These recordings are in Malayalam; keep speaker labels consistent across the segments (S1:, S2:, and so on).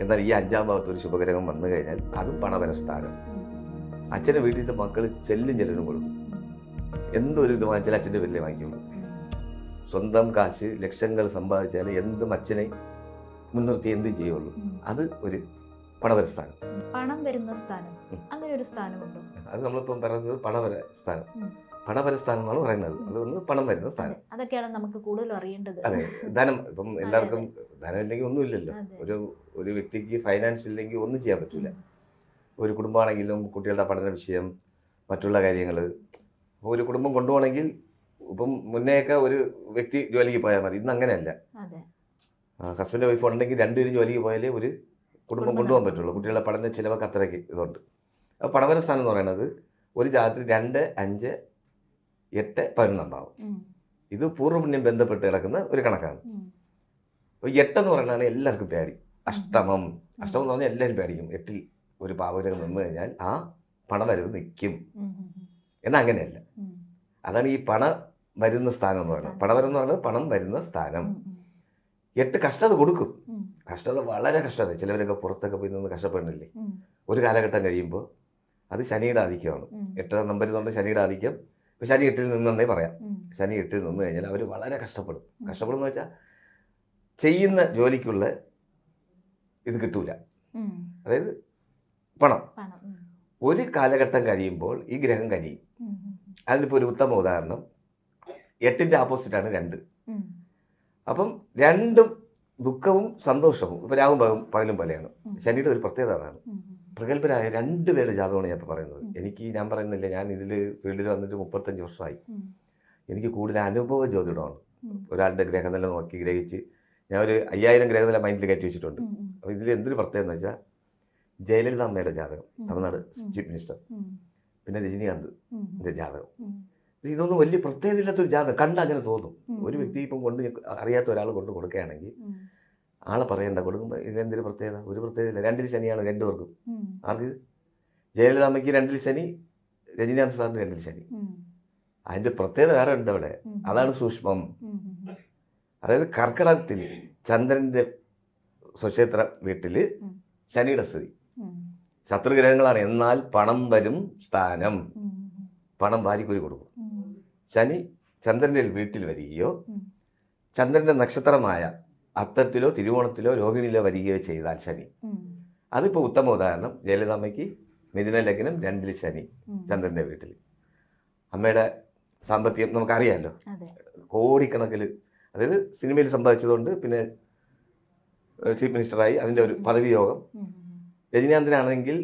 S1: എന്നാൽ ഈ അഞ്ചാം ഭാവത്ത് ഒരു ശുഭഗ്രഹം വന്നു കഴിഞ്ഞാൽ അതും പണപരസ്ഥാനം. അച്ഛന്റെ വീട്ടിലത്തെ മക്കൾ ചെല്ലും ചെല്ലിനും കൊടുക്കും. എന്തൊരു ഇത് വാങ്ങിച്ചാൽ അച്ഛന്റെ വലിയ വാങ്ങിക്കുള്ളൂ. സ്വന്തം കാശ് ലക്ഷങ്ങൾ സമ്പാദിച്ചാൽ എന്തും അച്ഛനെ മുൻനിർത്തി എന്തും ചെയ്യുള്ളൂ. അത് ഒരു പണപരസ്ഥാനം.
S2: പണം വരുന്ന സ്ഥാനം. അങ്ങനെ ഒരു സ്ഥാനമുണ്ടോ?
S1: അത് നമ്മളിപ്പം പറയുന്നത് പണപര സ്ഥാനം പണവര സ്ഥാനം എന്നാണ് പറയുന്നത്. അതൊന്ന് പണം വരുന്ന സ്ഥാനം.
S2: അതെ. അതൊക്കെയാണ് നമുക്ക് കൂടുതൽ അറിയേണ്ടത്.
S1: അതെ. ധനം. ഇപ്പം എല്ലാവർക്കും ധനം ഇല്ലെങ്കിൽ ഒന്നുമില്ലല്ലോ.
S2: ഇല്ലല്ലോ
S1: ഒരു ഒരു വ്യക്തിക്ക് ഫൈനാൻസ് ഇല്ലെങ്കിൽ ഒന്നും ചെയ്യാൻ പറ്റില്ല ഒരു കുടുംബമാണെങ്കിലും കുട്ടികളുടെ പഠന വിഷയം മറ്റുള്ള കാര്യങ്ങൾ അപ്പോൾ ഒരു കുടുംബം കൊണ്ടുപോകണമെങ്കിൽ ഇപ്പം മുന്നേയൊക്കെ ഒരു വ്യക്തി ജോലിക്ക് പോയാൽ മതി. ഇന്ന് അങ്ങനെയല്ല. ഹസ്ബൻഡ് വൈഫ് ഉണ്ടെങ്കിൽ രണ്ടുപേരും ജോലിക്ക് പോയാലേ ഒരു കുടുംബം കൊണ്ടുപോകാൻ പറ്റുള്ളൂ. കുട്ടികളുടെ പഠന ചിലവൊക്കെ അത്രയ്ക്ക് ഇതുണ്ട്. അപ്പോൾ പടവര സ്ഥാനം എന്ന് പറയുന്നത് ഒരു ജാതത്തിൽ രണ്ട് അഞ്ച് എട്ട് പതിനൊന്നുണ്ടാവും. ഇത് പൂർവപുണ്യം ബന്ധപ്പെട്ട് കിടക്കുന്ന ഒരു കണക്കാണ്. എട്ടെന്ന് പറഞ്ഞാൽ എല്ലാവർക്കും പേടി. അഷ്ടമം. അഷ്ടമം എന്ന് പറഞ്ഞാൽ എല്ലാവരും പേടിക്കും. എട്ടിൽ ഒരു പാവഗ്രഹം നിന്ന് കഴിഞ്ഞാൽ ആ പണവരവ് നിൽക്കും. എന്നാൽ അങ്ങനെയല്ല. അതാണ് ഈ പണ വരുന്ന സ്ഥാനം എന്ന് പറയുന്നത്. പണവരം എന്ന് പറയുന്നത് പണം വരുന്ന സ്ഥാനം. എട്ട് കഷ്ടത കൊടുക്കും. കഷ്ടത വളരെ കഷ്ടത. ചിലവരൊക്കെ പുറത്തൊക്കെ പോയി നിന്ന് കഷ്ടപ്പെടുന്നില്ലേ. ഒരു കാലഘട്ടം കഴിയുമ്പോൾ അത് ശനിയുടെ ആധിക്യമാണ്. എട്ട് നിന്നുകൊണ്ട് ശനിയുടെ ആധിക്യം. ഇപ്പം ശനി എട്ടിൽ നിന്നെന്നേ പറയാം. ശനി എട്ടിൽ നിന്ന് കഴിഞ്ഞാൽ അവർ വളരെ കഷ്ടപ്പെടും. കഷ്ടപ്പെടും എന്ന് വെച്ചാൽ ചെയ്യുന്ന ജോലിക്കുള്ള ഇത് കിട്ടൂല. അതായത് പണം. ഒരു കാലഘട്ടം കഴിയുമ്പോൾ ഈ ഗ്രഹം
S2: കനിയും.
S1: അതിനിപ്പോൾ ഒരു ഉത്തമ ഉദാഹരണം. എട്ടിന്റെ ആപ്പോസിറ്റാണ് രണ്ട്. അപ്പം രണ്ടും ദുഃഖവും സന്തോഷവും. ഇപ്പം രാവും പകലും പകലും പോലെയാണ്. ശനിയുടെ ഒരു പ്രത്യേകത അതാണ്. പ്രഗത്ഭരായ രണ്ട് പേരുടെ ജാതകമാണ് ഞാൻ ഇപ്പോൾ പറയുന്നത്. എനിക്ക് ഞാൻ പറയുന്നില്ല. ഞാൻ ഇതിൽ ഫീൽഡിൽ വന്നിട്ട് മുപ്പത്തഞ്ച് വർഷമായി. എനിക്ക് കൂടുതൽ അനുഭവ ജ്യോതിടമാണ്. ഒരാളുടെ ഗ്രഹനില നോക്കി ഗ്രഹിച്ച് ഞാൻ ഒരു അയ്യായിരം ഗ്രഹനില മൈൻഡിൽ കയറ്റി വെച്ചിട്ടുണ്ട്. അപ്പോൾ ഇതിൽ എന്തൊരു പ്രത്യേകത എന്ന് വെച്ചാൽ ജയലളിത അമ്മയുടെ ജാതകം. തമിഴ്നാട്. Chief minister. പിന്നെ രജനീകാന്ത്. ജാതകം. ഇതൊന്നും വലിയ പ്രത്യേകത ഇല്ലാത്തൊരു ജാതകം. കണ്ട അങ്ങനെ തോന്നും. ഒരു വ്യക്തി ഇപ്പം കൊണ്ട് അറിയാത്ത ഒരാൾ കൊണ്ട് കൊടുക്കുകയാണെങ്കിൽ ആളെ പറയണ്ട കൊടുക്കുമ്പോൾ ഇതെന്തൊരു പ്രത്യേകത? ഒരു പ്രത്യേകത ഇല്ല രണ്ടിൽ ശനിയാണ് രണ്ടുപേർക്കും.
S2: പേർക്കും
S1: ആർക്ക്? ജയലളിതാമ്മയ്ക്ക് രണ്ടിൽ ശനി രജനീകാന്ത് സാറിന് രണ്ടിൽ ശനി. അതിന്റെ പ്രത്യേകത വേറെ ഉണ്ട് അവിടെ. അതാണ് സൂക്ഷ്മം. അതായത് കർക്കിടകത്തിൽ ചന്ദ്രന്റെ സ്വക്ഷേത്ര വീട്ടിൽ ശനിയുടെ സ്ഥിതി. ശത്രുഗ്രഹങ്ങളാണ്. എന്നാൽ പണം വരും സ്ഥാനം. പണം ഭാര്യയ്ക്കൊരു കൊടുക്കും. ശനി ചന്ദ്രന്റെ വീട്ടിൽ വരികയോ. ചന്ദ്രന്റെ നക്ഷത്രമായ അത്തത്തിലോ തിരുവോണത്തിലോ രോഹിണിയിലോ വരികയോ ചെയ്താൽ ശനി.
S2: അതിപ്പോ
S1: അതിപ്പോൾ ഉത്തമ ഉദാഹരണം. ജയലളിതാമ്മയ്ക്ക് മിഥുന ലഗ്നം രണ്ടിൽ ശനി. ചന്ദ്രന്റെ വീട്ടിൽ. അമ്മയുടെ സാമ്പത്തികം നമുക്കറിയാമല്ലോ കോടിക്കണക്കിൽ അതായത് സിനിമയിൽ സമ്പാദിച്ചതുകൊണ്ട് പിന്നെ ചീഫ് മിനിസ്റ്ററായി അതിന്റെ ഒരു പദവി യോഗം രജനീകാന്തനാണെങ്കിൽ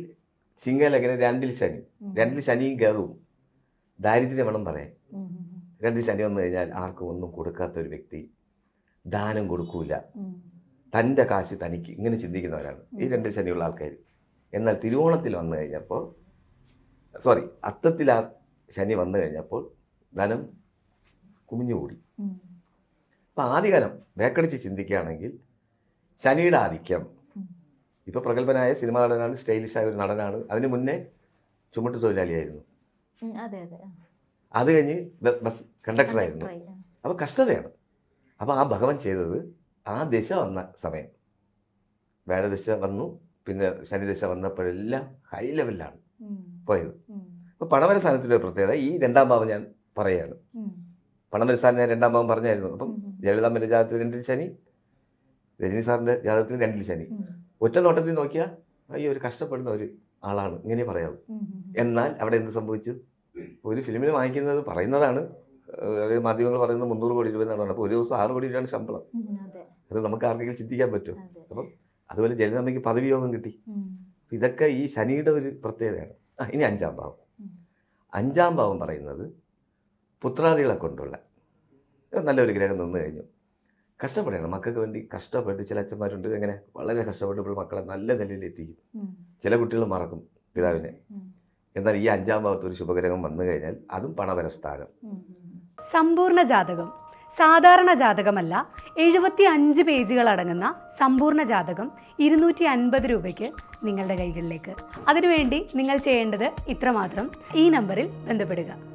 S1: സിംഗലഗ്നം രണ്ടിൽ ശനി. രണ്ടിൽ ശനിയും കയറും ദാരിദ്ര്യം വേണം പറയാൻ. രണ്ടിൽ ശനി വന്നു കഴിഞ്ഞാൽ ആർക്കും ഒന്നും കൊടുക്കാത്ത ഒരു വ്യക്തി ദാനം കൊടുക്കൂല. തന്റെ കാശ് തനിക്ക് ഇങ്ങനെ ചിന്തിക്കുന്നവരാണ്. ഈ രണ്ടിൽ ശനിയുള്ള ആൾക്കാർ. എന്നാൽ തിരുവോണത്തിൽ വന്നു കഴിഞ്ഞപ്പോൾ സോറി അത്തത്തിൽ ആ ശനി വന്നു കഴിഞ്ഞപ്പോൾ ധനം കുമിഞ്ഞുകൂടി.
S2: ഉം.
S1: അപ്പം ആദ്യകാലം വേക്കടിച്ച് ചിന്തിക്കുകയാണെങ്കിൽ ശനിയുടെ ആധിക്യം. ഇപ്പോൾ പ്രഗത്ഭനായ സിനിമാ നടനാണ് സ്റ്റൈലിഷായ ഒരു നടനാണ് അതിന് മുന്നേ ചുമട്ട് തൊഴിലാളിയായിരുന്നു
S2: അതെ
S1: കഴിഞ്ഞ് ബസ് കണ്ടക്ടറായിരുന്നു അപ്പോൾ കഷ്ടതയാണ് അപ്പോൾ ആ ഭഗവൻ ചെയ്തത് ആ ദിശ വന്ന സമയം വേടദിശ വന്നു പിന്നെ ശനിദിശ വന്നപ്പോഴെല്ലാം ഹൈ ലെവലിലാണ്. പോയത്. അപ്പോൾ പണവര സ്ഥാനത്തിന്റെ ഒരു പ്രത്യേകത ഈ രണ്ടാം ഭാവം ഞാൻ പറയുകയാണ്
S2: ഉം.
S1: പണവര സ്ഥാനം ഞാൻ രണ്ടാം ഭാവം പറഞ്ഞായിരുന്നു അപ്പം. ജയലളിതാമ്മന്റെ ജാതകത്തിൽ രണ്ടിൽ ശനി രജനി സാറിന്റെ ജാതകത്തിൽ രണ്ടിൽ ശനി. ഒറ്റ നോട്ടത്തിൽ നോക്കിയാൽ അയ്യോ ഒരു കഷ്ടപ്പെടുന്ന ഒരു ആളാണ്. ഇങ്ങനെ പറയാവൂ.
S2: ഉം.
S1: എന്നാൽ അവിടെ എന്ത് സംഭവിച്ചു? ഒരു ഫിലിമിന് വാങ്ങിക്കുന്നത് പറയുന്നതാണ്. അതായത് മാധ്യമങ്ങൾ പറയുന്നത് മുന്നൂറ് കോടി രൂപ എന്നാണ്. അപ്പോൾ ഒരു ദിവസം ആറ് കോടി രൂപയാണ് ശമ്പളം.
S2: അതെ.
S1: നമുക്ക് ആർക്കെങ്കിലും ചിന്തിക്കാൻ പറ്റും
S2: അപ്പം
S1: അതുപോലെ ജലനമ്മയ്ക്ക് പദവി യോഗം കിട്ടി ഇതൊക്കെ ഈ ശനിയുടെ ഒരു പ്രത്യേകതയാണ്. ആ ഇനി അഞ്ചാം ഭാവം. അഞ്ചാം ഭാവം പറയുന്നത് പുത്രാദികളെ കൊണ്ടുള്ള നല്ലൊരു ഗ്രഹം നിന്ന് കഴിഞ്ഞു. കഷ്ടപ്പെടണം. മക്കൾക്ക് വേണ്ടി കഷ്ടപ്പെട്ട് ചില അച്ഛന്മാരുണ്ട്. എങ്ങനെ വളരെ കഷ്ടപ്പെട്ടപ്പോൾ മക്കളെ നല്ല നിലയിൽ എത്തിക്കും. ചില കുട്ടികൾ മറക്കും പിതാവിനെ. എന്നാൽ ഈ അഞ്ചാം ഭാഗത്ത് ഒരു ശുഭഗ്രഹം വന്നു കഴിഞ്ഞാൽ അതും പണപരസ്ഥാനം.
S3: സമ്പൂർണ ജാതകം. സാധാരണ ജാതകമല്ല എഴുപത്തി അഞ്ച് പേജുകൾ അടങ്ങുന്ന സമ്പൂർണ ജാതകം ഇരുന്നൂറ്റി അൻപത് രൂപയ്ക്ക് നിങ്ങളുടെ കൈകളിലേക്ക്. അതിനുവേണ്ടി നിങ്ങൾ ചെയ്യേണ്ടത് ഇത്രമാത്രം. ഈ നമ്പറിൽ ബന്ധപ്പെടുക.